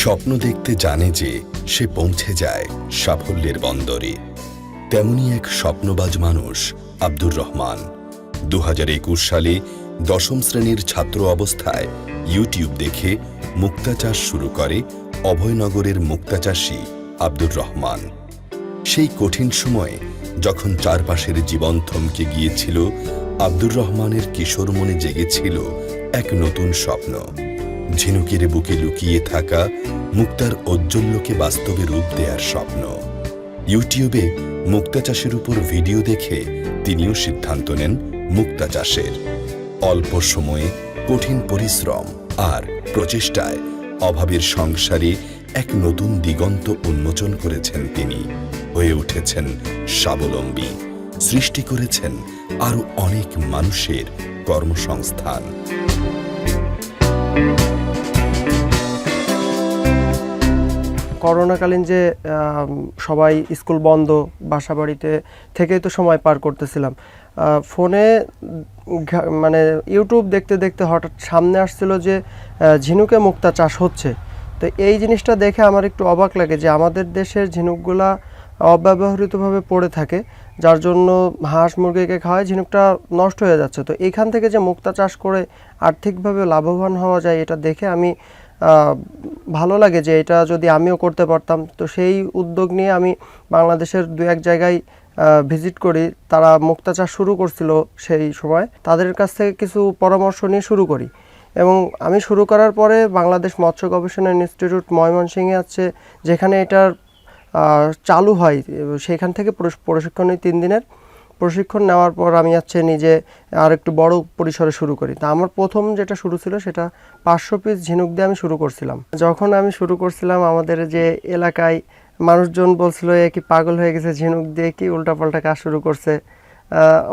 স্বপ্ন দেখতে জানে যে সে পৌঁছে যায় সাফল্যের বন্দরে। তেমনি এক স্বপ্নবাজ মানুষ, আব্দুর রহমান। দু হাজার একুশ সালে দশম শ্রেণির ছাত্র অবস্থায় ইউটিউব দেখে মুক্তা চাষ শুরু করে অভয়নগরের মুক্তা চাষী আব্দুর রহমান। সেই কঠিন সময়ে যখন চারপাশের জীবন থমকে গিয়েছিল, আব্দুর রহমানের কিশোর মনে জেগেছিল এক নতুন স্বপ্ন। ঝিনুকের বুকে লুকিয়ে থাকা মুক্তার ঔজ্জ্বল্যকে বাস্তবে রূপ দেওয়ার স্বপ্ন। ইউটিউবে মুক্তা চাষের উপর ভিডিও দেখে তিনিও সিদ্ধান্ত নেন মুক্তা চাষের। অল্প সময়ে কঠিন পরিশ্রম আর প্রচেষ্টায় অভাবের সংসারে এক নতুন দিগন্ত উন্মোচন করেছেন তিনি। হয়ে উঠেছেন স্বাবলম্বী। সৃষ্টি করেছেন আরও অনেক মানুষের কর্মসংস্থান। করোনাকালীন যে সবাই স্কুল বন্ধ বাসা বাড়িতে থেকেই তো সময় পার করতেছিলাম। ফোনে মানে ইউটিউব দেখতে দেখতে হঠাৎ সামনে আসছিল যে ঝিনুকে মুক্তা চাষ হচ্ছে। তো এই জিনিসটা দেখে আমার একটু অবাক লাগে যে, আমাদের দেশের ঝিনুকগুলা অব্যবহৃতভাবে পড়ে থাকে, যার জন্য হাঁস মুরগিকে খাওয়ায় ঝিনুকটা নষ্ট হয়ে যাচ্ছে। তো এইখান থেকে যে মুক্তা চাষ করে আর্থিকভাবে লাভবান হওয়া যায়, এটা দেখে আমি ভালো লাগে যে এটা যদি আমিও করতে পারতাম। তো সেই উদ্যোগ নিয়ে আমি বাংলাদেশের দু এক জায়গায় ভিজিট করি। তারা মুক্তা চাষ শুরু করছিল সেই সময়। তাদের কাছ থেকে কিছু পরামর্শ নিয়ে শুরু করি। এবং আমি শুরু করার পরে বাংলাদেশ মৎস্য গবেষণা ইনস্টিটিউট ময়মনসিংহে আছে, যেখানে এটার চালু হয়। সেখান থেকে প্রশিক্ষণ তিন দিনের। প্রশিক্ষণ নেওয়ার পর আমি হচ্ছে নিজে আর একটু বড় পরিসরে শুরু করি। তা আমার প্রথম যেটা শুরু ছিল সেটা পাঁচশো পিস ঝিনুক দিয়ে আমি শুরু করছিলাম। যখন আমি শুরু করছিলাম আমাদের যে এলাকায় মানুষজন বলছিল, এ কি পাগল হয়ে গেছে ঝিনুক দিয়ে? কি উল্টাপাল্টা কাজ শুরু করছে?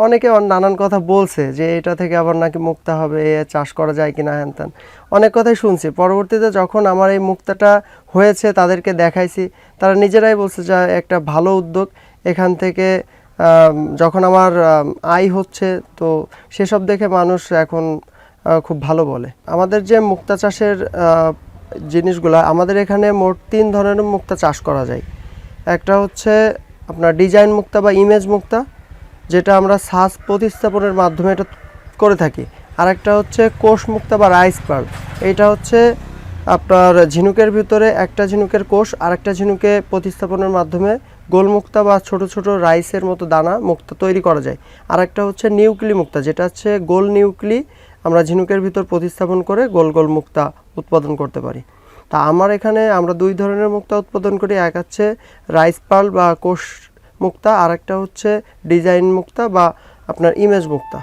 অনেকে নানান কথা বলছে যে এটা থেকে আবার নাকি মুক্তা হবে চাষ করা যায় কি না হ্যান ত্যান অনেক কথাই শুনছি। পরবর্তীতে যখন আমার এই মুক্তাটা হয়েছে, তাদেরকে দেখাইছি, তারা নিজেরাই বলছে যে একটা ভালো উদ্যোগ। এখান থেকে যখন আমার আম, আয় হচ্ছে তো সেসব দেখে মানুষ এখন খুব ভালো বলে। আমাদের যে মুক্তা চাষের জিনিসগুলা আমাদের এখানে মোট তিন ধরনের মুক্তা চাষ করা যায়। একটা হচ্ছে আপনার ডিজাইন মুক্তা বা ইমেজ মুক্তা যেটা আমরা সাজ প্রতিস্থাপনের মাধ্যমে এটা করে থাকি। আর একটা হচ্ছে কোষ মুক্তা বা রাইস পার্ল। এটা হচ্ছে আপনার ঝিনুকের ভিতরে একটা ঝিনুকের কোষ আর একটা ঝিনুকে প্রতিস্থাপনের মাধ্যমে গোল মুক্তা বা ছোট ছোট রাইসের মতো দানা মুক্তা তৈরি করা যায়। আর একটা হচ্ছে নিউক্লি মুক্তা, যেটা হচ্ছে গোল নিউক্লি আমরা ঝিনুকের ভিতর প্রতিস্থাপন করে গোল গোল মুক্তা উৎপাদন করতে পারি। তা আমার এখানে আমরা দুই ধরনের মুক্তা উৎপাদন করি, এক হচ্ছে রাইস পার্ল বা কোষ মুক্তা আর একটা হচ্ছে ডিজাইন মুক্তা বা আপনার ইমেজ মুক্তা।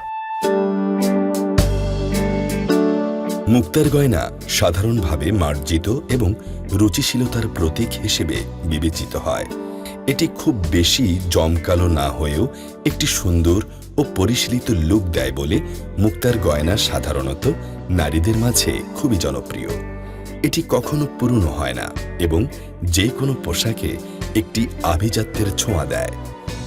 মুক্তার গয়না সাধারণভাবে মার্জিত এবং রুচিশীলতার প্রতীক হিসেবে বিবেচিত হয়। এটি খুব বেশি জমকালো না হয়েও একটি সুন্দর ও পরিশীলিত লুক দেয় বলে মুক্তার গয়না সাধারণত নারীদের মাঝে খুবই জনপ্রিয়। এটি কখনো পুরনো হয় না এবং যে কোনো পোশাকে একটি আভিজাত্যের ছোঁয়া দেয়।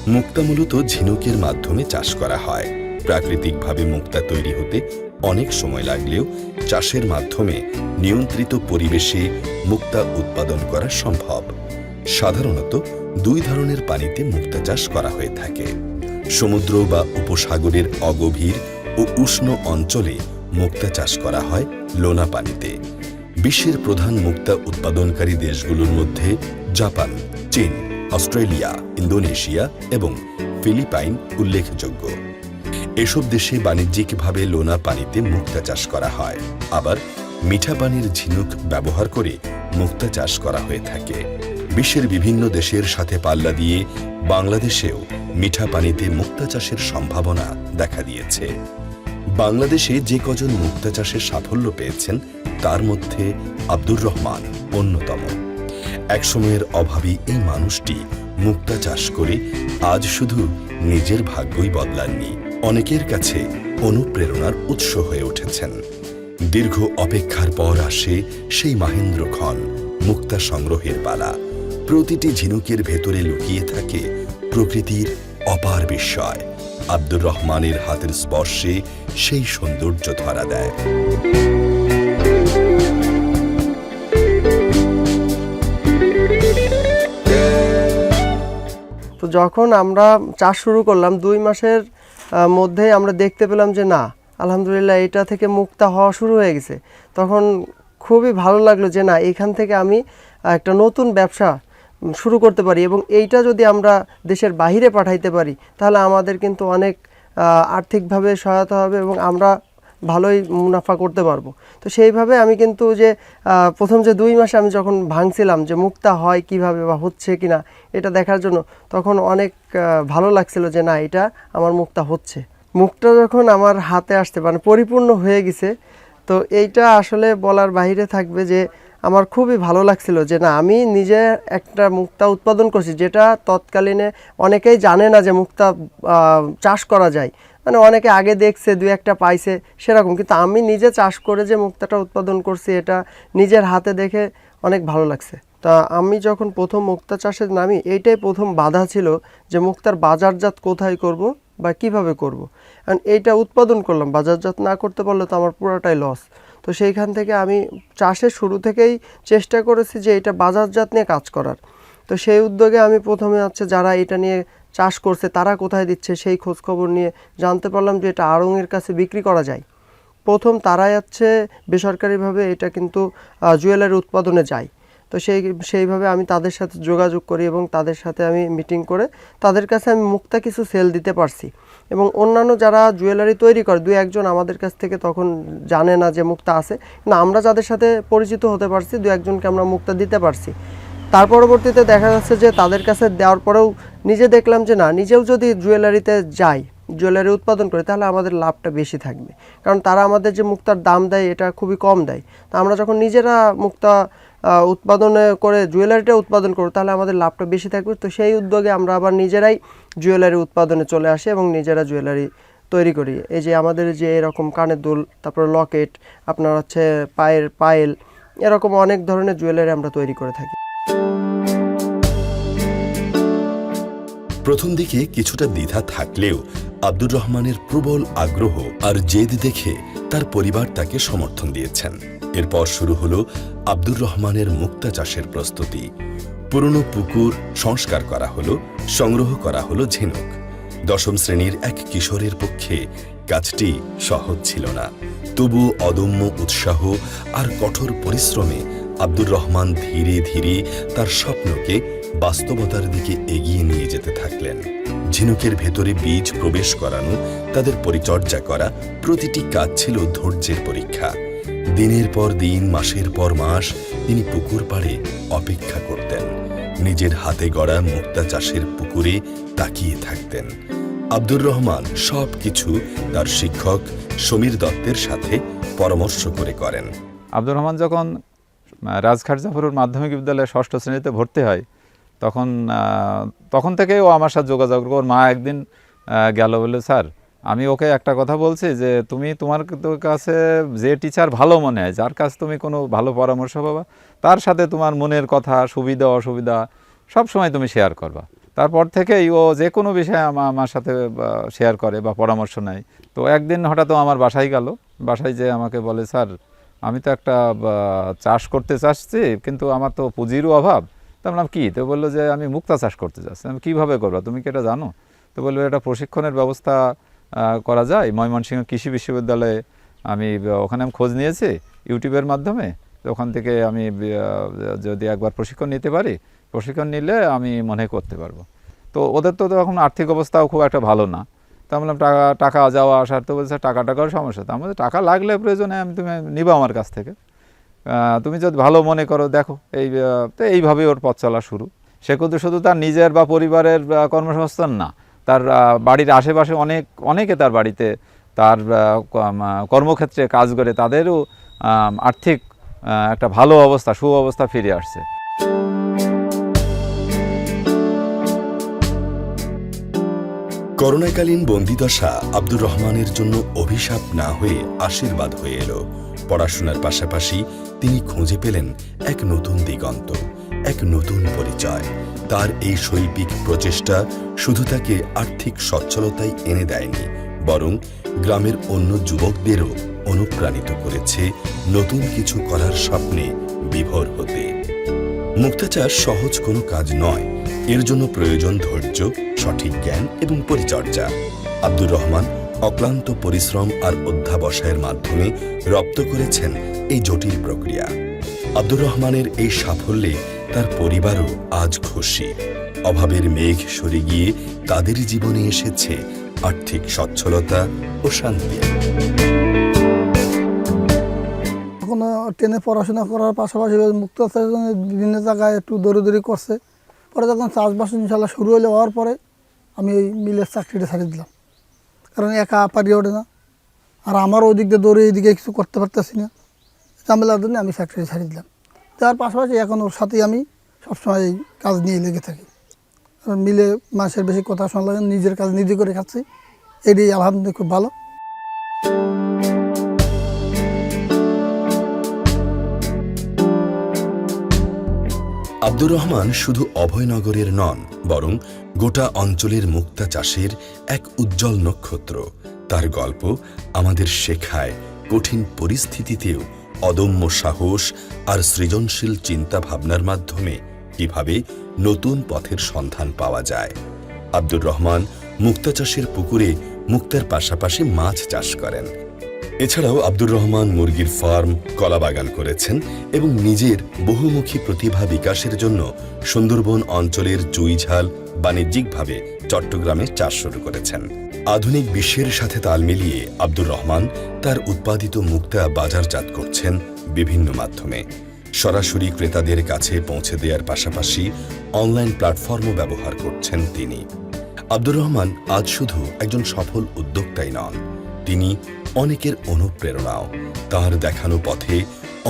মুক্তা মূলত ঝিনুকের মাধ্যমে চাষ করা হয়। প্রাকৃতিকভাবে মুক্তা তৈরি হতে অনেক সময় লাগলেও চাষের মাধ্যমে নিয়ন্ত্রিত পরিবেশে মুক্তা উৎপাদন করা সম্ভব। সাধারণত দুই ধরনের পানিতে মুক্তা চাষ করা হয়ে থাকে। সমুদ্র বা উপসাগরের অগভীর ও উষ্ণ অঞ্চলে মুক্তা চাষ করা হয় লোনা পানিতে। বিশ্বের প্রধান মুক্তা উৎপাদনকারী দেশগুলোর মধ্যে জাপান, চীন, অস্ট্রেলিয়া, ইন্দোনেশিয়া এবং ফিলিপাইন উল্লেখযোগ্য। এসব দেশে বাণিজ্যিকভাবে লোনা পানিতে মুক্তা চাষ করা হয়। আবার মিঠা পানির ঝিনুক ব্যবহার করে মুক্তা চাষ করা হয়ে থাকে। বিশ্বের বিভিন্ন দেশের সাথে পাল্লা দিয়ে বাংলাদেশেও মিঠা পানিতে মুক্তা চাষের সম্ভাবনা দেখা দিয়েছে। বাংলাদেশে যে কজন মুক্তা চাষের সাফল্য পেয়েছেন, তার মধ্যে আব্দুর রহমান অন্যতম। একসময়ের অভাবী এই মানুষটি মুক্তা চাষ করে আজ শুধু নিজের ভাগ্যই বদলাননি, অনেকের কাছে অনুপ্রেরণার উৎস হয়ে উঠেছেন। দীর্ঘ অপেক্ষার পর আসে সেই মাহেন্দ্রক্ষণ মুক্তা সংগ্রহের পালা। প্রতিটি ঝিনুকের ভেতরে লুকিয়ে থাকে প্রকৃতির অপার বিস্ময়। আব্দুর রহমানের হাতের স্পর্শে সেই সৌন্দর্য ধরা দেয়। তো যখন আমরা চাষ শুরু করলাম, দুই মাসের মধ্যে আমরা দেখতে পেলাম যে না, আলহামদুলিল্লাহ এটা থেকে মুক্তা হওয়া শুরু হয়ে গেছে। তখন খুবই ভালো লাগল যে না, এখান থেকে আমি একটা নতুন ব্যবসা শুরু করতে পারি এবং এইটা যদি আমরা দেশের বাইরে পাঠাইতে পারি, তাহলে আমাদের কিন্তু অনেক আর্থিকভাবে সহায়তা হবে এবং আমরা ভালোই মুনাফা করতে পারব। তো সেইভাবে আমি কিন্তু যে প্রথম যে দুই মাসে আমি যখন ভাঙছিলাম যে মুক্তা হয় কীভাবে বা হচ্ছে কি না এটা দেখার জন্য তখন অনেক ভালো লাগছিল যে না, এটা আমার মুক্তা হচ্ছে। মুখটা যখন আমার হাতে আসতে মানে পরিপূর্ণ হয়ে গেছে, তো এইটা আসলে বলার বাইরে থাকবে যে আমার খুবই ভালো লাগছিল যে না, আমি নিজে একটা মুক্তা উৎপাদন করছি যেটা তৎকালীনে অনেকেই জানে না যে মুক্তা চাষ করা যায়। মানে অনেকে আগে দেখছে দু একটা পাইছে, সেরকম। কিন্তু আমি নিজে চাষ করে যে মুক্তাটা উৎপাদন করছি, এটা নিজের হাতে দেখে অনেক ভালো লাগছে। তা আমি যখন প্রথম মুক্তা চাষে নামি, এইটাই প্রথম বাধা ছিল যে মুক্তার বাজারজাত কোথায় করব বা কীভাবে করব। কারণ এইটা উৎপাদন করলাম, বাজারজাত না করতে পারলে তো আমার পুরোটাই লস তো সেইখান থেকে আমি চাষের শুরু থেকেই চেষ্টা করেছি যে এটা বাজারজাত নিয়ে কাজ করার। তো সেই উদ্যোগে আমি প্রথমে হচ্ছে যারা এটা নিয়ে চাষ করছে, তারা কোথায় দিচ্ছে সেই খোঁজখবর নিয়ে জানতে পারলাম যে এটা আড়ংয়ের কাছে বিক্রি করা যায়। প্রথম তারাই হচ্ছে বেসরকারিভাবে এটা কিন্তু জুয়েলারি উৎপাদনে যায়। তো সেই, সেইভাবে আমি তাদের সাথে যোগাযোগ করি এবং তাদের সাথে আমি মিটিং করে তাদের কাছে আমি মুক্তা কিছু সেল দিতে পারছি। এবং অন্যান্য যারা জুয়েলারি তৈরি করে, দুই একজন আমাদের কাছ থেকে তখন জানে না যে মুক্তা আছে। না আমরা যাদের সাথে পরিচিত হতে পারছি দু একজনকে আমরা মুক্তা দিতে পারছি। তার পরবর্তীতে দেখা যাচ্ছে যে তাদের কাছে দেওয়ার পরেও নিজে দেখলাম যে না, নিজেও যদি জুয়েলারিতে যাই জুয়েলারি উৎপাদন করে, তাহলে আমাদের লাভটা বেশি থাকবে। কারণ তারা আমাদের যে মুক্তার দাম দেয়, এটা খুবই কম দেয়। তা আমরা যখন নিজেরা মুক্তা উৎপাদনে করে জুয়েলারিটা উৎপাদন করব তাহলে আমাদের লাভটা বেশি থাকবে। তো সেই উদ্যোগে আমরা আবার নিজেরাই জুয়েলারি উৎপাদনে চলে আসি এবং নিজেরা জুয়েলারি তৈরি করি। এই যে আমাদের যে এরকম কানের দুল, তারপর লকেট, আপনার হচ্ছে পায়ের পায়েল, এরকম অনেক ধরনের জুয়েলারি আমরা তৈরি করে থাকি। প্রথম দিকে কিছুটা দ্বিধা থাকলেও আব্দুর রহমানের প্রবল আগ্রহ আর জেদ দেখে তার পরিবার তাকে সমর্থন দিয়েছেন। এরপর শুরু হলো আব্দুর রহমানের মুক্তা চাষের প্রস্তুতি। পুরনো পুকুর সংস্কার করা হলো, সংগ্রহ করা হলো ঝিনুক। দশম শ্রেণির এক কিশোরের পক্ষে কাজটি সহজ ছিল না। তবু অদম্য উৎসাহ আর কঠোর পরিশ্রমে আব্দুর রহমান ধীরে ধীরে তার স্বপ্নকে বাস্তবতার দিকে এগিয়ে নিয়ে যেতে থাকলেন। ঝিনুকের ভেতরে বীজ প্রবেশ করানো, তাদের পরিচর্যা করা প্রতিটি কাজ ছিল ধৈর্যের পরীক্ষা। দিনের পর দিন, মাসের পর মাস তিনি পুকুর পাড়ে অপেক্ষা করতেন। নিজের হাতে গড়া মুক্তা চাষের পুকুরে তাকিয়ে থাকতেন। আব্দুর রহমান সব কিছু তার শিক্ষক সমীর দত্তের সাথে পরামর্শ করে করেন। আব্দুর রহমান যখন রাজঘাট জাফরুর মাধ্যমিক বিদ্যালয়ে ষষ্ঠ শ্রেণীতে ভর্তি হয়, তখন তখন থেকেই ও আমার সাথে যোগাযোগ। ওর মা একদিন গেল বলে, স্যার আমি ওকে একটা কথা বলছি যে, তুমি তোমার কাছে যে টিচার ভালো মনে হয়, যার কাছে তুমি কোনো ভালো পরামর্শ পাবা, তার সাথে তোমার মনের কথা, সুবিধা, অসুবিধা, সব সময় তুমি শেয়ার করবা। তারপর থেকেই ও যে কোনো বিষয়ে আমা- আমার সাথে শেয়ার করে বা পরামর্শ নেয়। তো একদিন হঠাৎ আমার বাসায় গেল। বাসায় যে আমাকে বলে, স্যার, আমি তো একটা চাষ করতে চাচ্ছি, কিন্তু আমার তো পুঁজিরও অভাব। তো আমি বললাম, কি? তো বলল যে, আমি মুক্তা চাষ করতে চাচ্ছি। আমি কীভাবে করব? তুমি কি এটা জানো? তো বলল, এটা প্রশিক্ষণের ব্যবস্থা করা যায়। ময়মনসিংহ কৃষি বিশ্ববিদ্যালয়ে আমি, ওখানে আমি খোঁজ নিয়েছি ইউটিউবের মাধ্যমে। তো ওখান থেকে আমি যদি একবার প্রশিক্ষণ নিতে পারি, প্রশিক্ষণ নিলে আমি মনে করতে পারব। তো ওদের তো এখন আর্থিক অবস্থাও খুব একটা ভালো না। তো আমি বললাম, টাকা টাকা যাওয়া আসার তো বলছে টাকা টাকার সমস্যা। তো আমাদের টাকা লাগলে প্রয়োজনে আমি, তুমি নিবা আমার কাছ থেকে। তুমি যদি ভালো মনে করো, দেখো। এই তো এইভাবেই ওর পথ চলা শুরু। সে কিন্তু শুধু তার নিজের বা পরিবারের কর্মসংস্থান না। তার বাড়ির আশেপাশে অনেক, অনেকে তার বাড়িতে তার কর্মক্ষেত্রে কাজ করে, তাদেরও আর্থিক একটা ভালো অবস্থা, সুঅবস্থা ফিরে আসছে। করোনাকালীন বন্দিদশা আব্দুর রহমানের জন্য অভিশাপ না হয়ে আশীর্বাদ হয়ে এলো। পড়াশোনার পাশাপাশি তিনি খুঁজে পেলেন এক নতুন দিগন্ত, এক নতুন পরিচয়। তার এই শৈল্পিক প্রচেষ্টা শুধু তাকে আর্থিক সচ্ছলতাই এনে দেয়নি, বরং গ্রামের অন্য যুবকদেরও অনুপ্রাণিত করেছে নতুন কিছু করার স্বপ্নে বিভোর হতে। মুক্তা চাষ সহজ কোনো কাজ নয়, এর জন্য প্রয়োজন ধৈর্য, সঠিক জ্ঞান এবং পরিচর্যা। আব্দুর রহমান অক্লান্ত পরিশ্রম আর অধ্যাবসায়ের মাধ্যমে রপ্ত করেছেন এই জটিল প্রক্রিয়া। আব্দুর রহমানের এই সাফল্যে তার পরিবারও আজ খুশি। অভাবের মেঘ সরে গিয়ে তাদের জীবনে এসেছে আর্থিক সচ্ছলতা ও শান্তি। এখন ট্রেনে পড়াশোনা করার পাশাপাশি মুক্ত বিভিন্ন জায়গায় একটু দৌড়ি করছে। পরে যখন চাষবাস ইনশাল্লাহ শুরু হলে হওয়ার পরে আমি ওই মিলের চাকরিটা ছাড়িয়ে দিলাম। কারণ একা পারি ওঠে না। আর আমার ওই দিক দিয়ে দৌড়ে এইদিকে কিছু করতে পারতেছি না। ঝামেলার জন্য আমি চাকরি ছাড়িয়ে দিলাম। তার পাশাপাশি এখন ওর সাথেই আমি সবসময় এই কাজ নিয়ে লেগে থাকি। মিলে মাসের বেশি কথা শোনা লাগে নিজের কাজ নিজে করে খাচ্ছি, এটাই আলহামদুলিল্লাহ খুব ভালো। আব্দুর রহমান শুধু অভয়নগরের নন, বরং গোটা অঞ্চলের মুক্তা চাষের এক উজ্জ্বল নক্ষত্র। তার গল্প আমাদের শেখায় কঠিন পরিস্থিতিতেও অদম্য সাহস আর সৃজনশীল চিন্তা ভাবনার মাধ্যমে কীভাবে নতুন পথের সন্ধান পাওয়া যায়। আব্দুর রহমান মুক্তা চাষের পুকুরে মুক্তার পাশাপাশি মাছ চাষ করেন। এছাড়াও আব্দুর রহমান মুরগির ফার্ম, কলা বাগান করেছেন এবং নিজের বহুমুখী প্রতিভা বিকাশের জন্য সুন্দরবন অঞ্চলের চুইঝাল বাণিজ্যিকভাবে চট্টগ্রামে চাষ শুরু করেছেন। আধুনিক বিশ্বের সাথে তাল মিলিয়ে আব্দুর রহমান তার উৎপাদিত মুক্তা বাজারজাত করছেন বিভিন্ন মাধ্যমে। সরাসরি ক্রেতাদের কাছে পৌঁছে দেওয়ার পাশাপাশি অনলাইন প্ল্যাটফর্মও ব্যবহার করছেন তিনি। আব্দুর রহমান আজ শুধু একজন সফল উদ্যোক্তাই নন, তিনি অনেকের অনুপ্রেরণাও। তার দেখানো পথে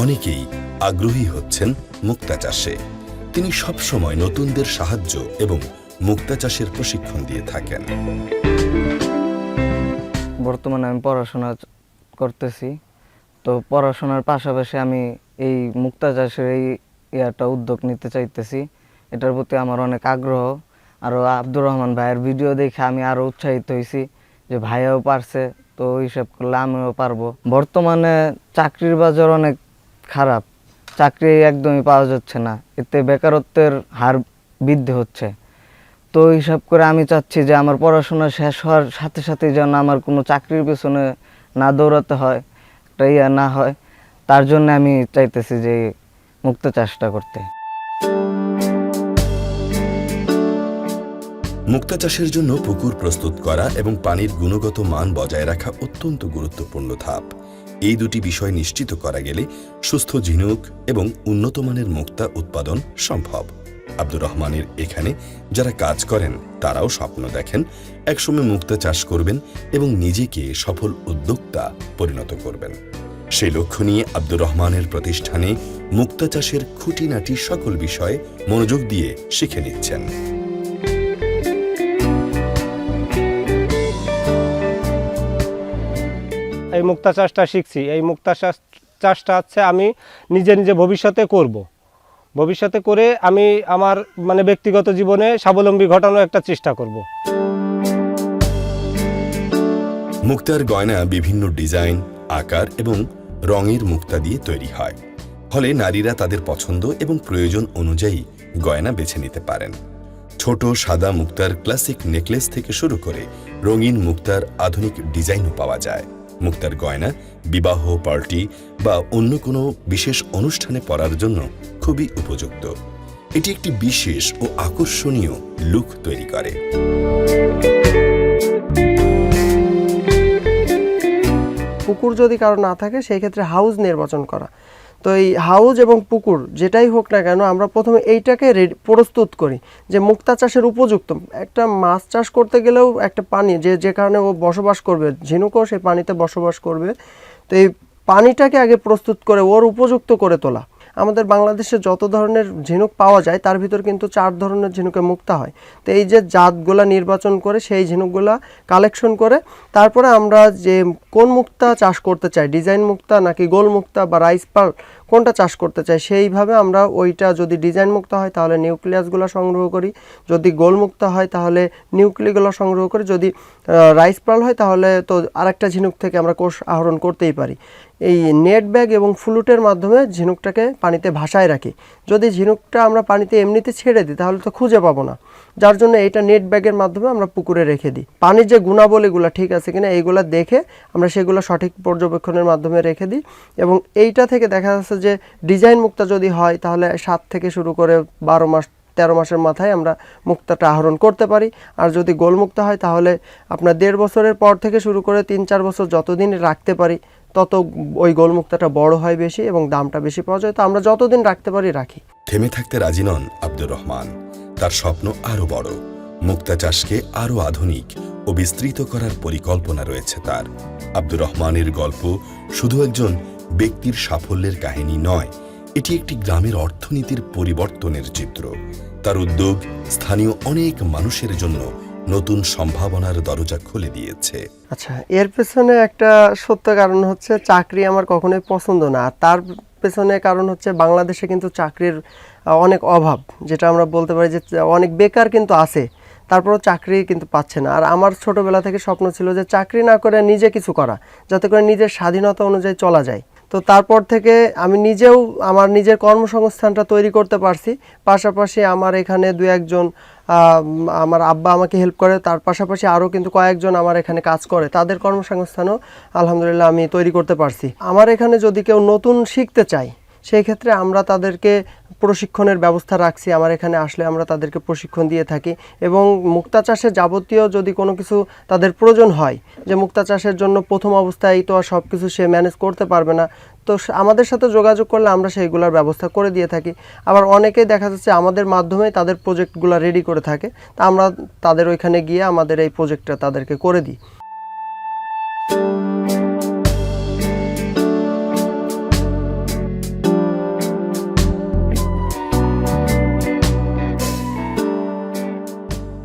অনেকেই আগ্রহী হচ্ছেন মুক্তা চাষে। তিনি সবসময় নতুনদের সাহায্য এবং মুক্তা চাষের প্রশিক্ষণ দিয়ে থাকেন। বর্তমানে আমি পড়াশোনা করতেছি। তো পড়াশোনার পাশাপাশি আমি এই মুক্তা চাষের এই ইয়াটা উদ্যোগ নিতে চাইতেছি। এটার প্রতি আমার অনেক আগ্রহ। আরও আব্দুর রহমান ভাইয়ের ভিডিও দেখে আমি আরও উৎসাহিত হয়েছি যে ভাইয়াও পারছে, তো হিসাব করলে আমিও পারব। বর্তমানে চাকরির বাজার অনেক খারাপ। চাকরি একদমই পাওয়া যাচ্ছে না। এতে বেকারত্বের হার বৃদ্ধি হচ্ছে। তো হিসাব করে আমি চাচ্ছি যে আমার পড়াশোনা শেষ হওয়ার সাথে সাথে যেন আমার কোনো চাকরির পেছনে না দৌড়াতে হয়, একটা ইয়া না হয়। তার জন্য আমি চাইতেছি যে মুক্ত চাষটা করতে। মুক্তা চাষের জন্য পুকুর প্রস্তুত করা এবং পানির গুণগত মান বজায় রাখা অত্যন্ত গুরুত্বপূর্ণ ধাপ। এই দুটি বিষয় নিশ্চিত করা গেলে সুস্থ ঝিনুক এবং উন্নত মানের মুক্তা উৎপাদন সম্ভব। আব্দুর রহমানের এখানে যারা কাজ করেন, তারাও স্বপ্ন দেখেন একসময় মুক্তা চাষ করবেন এবং নিজেকে সফল উদ্যোক্তা পরিণত করবেন। সেই লক্ষ্য নিয়ে আব্দুর রহমানের প্রতিষ্ঠানে মুক্তা চাষের খুঁটিনাটি সকল বিষয়ে মনোযোগ দিয়ে শিখে নিচ্ছেন। এই মুক্তা চাষটা শিখছি। এই মুক্তা চাষ চাষটা হচ্ছে আমি নিজে নিজে ভবিষ্যতে করব। ভবিষ্যতে করে আমি আমার মানে ব্যক্তিগত জীবনে স্বাবলম্বী ঘটানোর একটা চেষ্টা করব। মুক্তার গয়না বিভিন্ন ডিজাইন, আকার এবং রঙের মুক্তা দিয়ে তৈরি হয়। ফলে নারীরা তাদের পছন্দ এবং প্রয়োজন অনুযায়ী গয়না বেছে নিতে পারেন। ছোট সাদা মুক্তার ক্লাসিক নেকলেস থেকে শুরু করে রঙিন মুক্তার আধুনিক ডিজাইনও পাওয়া যায়। মুক্তার গয়না, বিবাহ পার্টি বা অন্য কোনো বিশেষ অনুষ্ঠানে পরার জন্য খুবই উপযুক্ত। এটি একটি বিশেষ ও আকর্ষণীয় লুক তৈরি করে। পুকুর যদি কারও না থাকে, সেই ক্ষেত্রে হাউস নির্বাচন করা। তো এই হাউজ এবং পুকুর যেটাই হোক না কেন, আমরা প্রথমে এইটাকে প্রস্তুত করি যে মুক্তা চাষের উপযুক্ত। একটা মাছ চাষ করতে গেলেও একটা পানি, যে যে কারণে ও বসবাস করবে, ঝিনুকও সেই পানিতে বসবাস করবে। তো এই পানিটাকে আগে প্রস্তুত করে ওর উপযুক্ত করে তোলা। আমাদের বাংলাদেশে যত ধরনের ঝিনুক পাওয়া যায়, তার ভিতর কিন্তু চার ধরনের ঝিনুকে মুক্তা হয়। তো এই যে জাতগুলা নির্বাচন করে, সেই ঝিনুকগুলা কালেকশন করে, তারপরে আমরা যে কোন মুক্তা চাষ করতে চাই, ডিজাইন মুক্তা নাকি গোল মুক্তা বা রাইস পাল কোনটা চাষ করতে চাই? সেইভাবে আমরা ওইটা যদি ডিজাইন মুক্ত হয়, তাহলে নিউক্লিয়াসগুলো সংগ্রহ করি। যদি গোলমুক্ত হয়, তাহলে নিউক্লিগুলো সংগ্রহ করি। যদি রাইস প্রাল হয়, তাহলে তো আরেকটা ঝিনুক থেকে আমরা কোষ আহরণ করতেই পারি। এই নেট ব্যাগ এবং ফ্লুটের মাধ্যমে ঝিনুকটাকে পানিতে ভাসায় রাখি। যদি ঝিনুকটা আমরা পানিতে এমনিতে ছেড়ে দিই, তাহলে তো খুঁজে পাবো না। যার জন্য এইটা নেট ব্যাগের মাধ্যমে আমরা পুকুরে রেখে দিই। পানির যে গুণাবলীগুলো ঠিক আছে কিনা, এইগুলো দেখে আমরা সেগুলো সঠিক পর্যবেক্ষণের মাধ্যমে রেখে দিই। এবং এইটা থেকে দেখা যাচ্ছে যে ডিজাইন মুক্তা যদি হয়, তাহলে সাত থেকে শুরু করে বারো মাস, তেরো মাসের মাথায় আমরা মুক্তাটা আহরণ করতে পারি। আর যদি গোলমুক্তা হয়, তাহলে আপনার দেড় বছরের পর থেকে শুরু করে তিন চার বছর যতদিন রাখতে পারি তত ওই গোলমুক্তাটা বড় হয় বেশি এবং দামটা বেশি পাওয়া যায়। তো আমরা যতদিন রাখতে পারি, রাখি। থেমে থাকতে রাজি নন আব্দুর রহমান। তার স্বপ্ন আরও বড়। মুক্তা চাষকে আরও আধুনিক ও বিস্তৃত করার পরিকল্পনা রয়েছে তার। আব্দুর রহমানের গল্প শুধু একজন ব্যক্তির সাফল্যের কাহিনী নয়, এটি একটি গ্রামের অর্থনীতির পরিবর্তনের চিত্র। তার উদ্যোগ স্থানীয় অনেক মানুষের জন্য নতুন সম্ভাবনার দরজা খুলে দিয়েছে। আচ্ছা এর পেছনে একটা সত্য কারণ হচ্ছে চাকরি আমার কখনোই পছন্দ না। তার পেছনে কারণ হচ্ছে বাংলাদেশে কিন্তু চাকরির অনেক অভাব, যেটা আমরা বলতে পারি যে, অনেক বেকার কিন্তু আছে, তারপরও চাকরি কিন্তু পাচ্ছে না। আর আমার ছোটবেলা থেকে স্বপ্ন ছিল যে, চাকরি না করে নিজে কিছু করা, যাতে করে নিজের স্বাধীনতা অনুযায়ী চলা যায়। তো তারপর থেকে আমি নিজেও আমার নিজের কর্মসংস্থানটা তৈরি করতে পারছি। পাশাপাশি আমার এখানে দু একজন আমার আব্বা আমাকে হেল্প করে, তার পাশাপাশি আরও কিন্তু কয়েকজন আমার এখানে কাজ করে। তাদের কর্মসংস্থানও আলহামদুলিল্লাহ আমি তৈরি করতে পারছি। আমার এখানে যদি কেউ নতুন শিখতে চায় সেই ক্ষেত্রে আমরা তাদেরকে প্রশিক্ষণের ব্যবস্থা রাখছি, আমার এখানে আসলে আমরা তাদেরকে প্রশিক্ষণ দিয়ে থাকি। এবং মুক্তা চাষে যাবতীয় যদি কোনো কিছু তাদের প্রয়োজন হয়, যে মুক্তা চাষের জন্য প্রথম অবস্থায় তো আর সব কিছু সে ম্যানেজ করতে পারবে না, তো আমাদের সাথে যোগাযোগ করলে আমরা সেইগুলোর ব্যবস্থা করে দিয়ে থাকি। আবার অনেকেই দেখা যাচ্ছে আমাদের মাধ্যমে তাদের প্রজেক্টগুলো রেডি করে থাকে, তা আমরা তাদের ওইখানে গিয়ে আমাদের এই প্রজেক্টটা তাদেরকে করে দিই।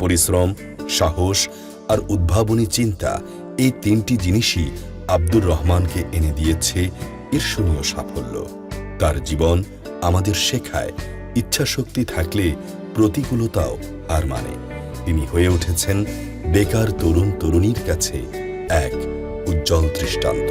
পরিশ্রম, সাহস আর উদ্ভাবনী চিন্তা এই তিনটি জিনিসই আব্দুর রহমানকে এনে দিয়েছে ঈর্ষণীয় সাফল্য। তার জীবন আমাদের শেখায় ইচ্ছাশক্তি থাকলে প্রতিকূলতাও হার মানে। তিনি হয়ে উঠেছেন বেকার তরুণ তরুণীর কাছে এক উজ্জ্বল দৃষ্টান্ত।